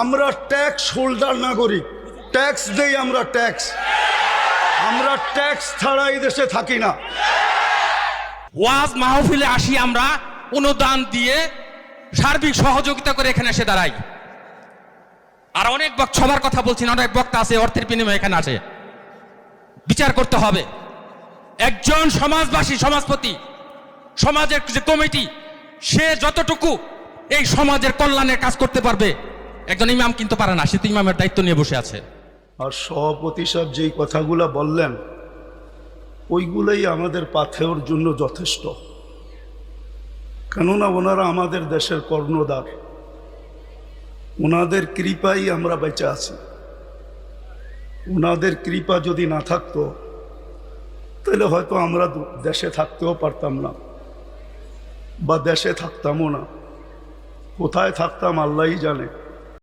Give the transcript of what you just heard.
আমরা tax holder নাগরিক। Tax দেই আমরা ট্যাক্স আমরা ট্যাক্স ছাড়া এই দেশে থাকি না। ওয়াজ মাহফিলে আসি আমরা, অনুদান দিয়ে সার্বিক সহযোগিতা করে এখানে এসে দাঁড়াই। আর অনেক বক্তা সবার কথা বলছি না অনেক বক্তা আছে, অর্থের বিনিময়ে এখানে আসে বিচার করতে হবে। একজন সমাজবাসী, সমাজপতি, সমাজের যে কমিটি, সে যতটুকু এই সমাজের কল্যাণের কাজ করতে পারবে একজন ইমাম কিন্তু পারে না, সে তো ইমামের দায়িত্ব নিয়ে বসে আছে। আর সভাপতি সাহেব যেই কথাগুলো বললেন, ওইগুলোই আমাদের পাথেওর জন্য যথেষ্ট। কেননা ওনারা আমাদের দেশের কর্ণধার। ওনাদের কৃপাই আমরা বেঁচে আছি। ওনাদের কৃপা যদি না থাকতো, তাহলে হয়তো আমরা দেশে থাকতেও পারতাম না, বা দেশে থাকতামও না। কোথায় থাকতাম আল্লাহই জানে।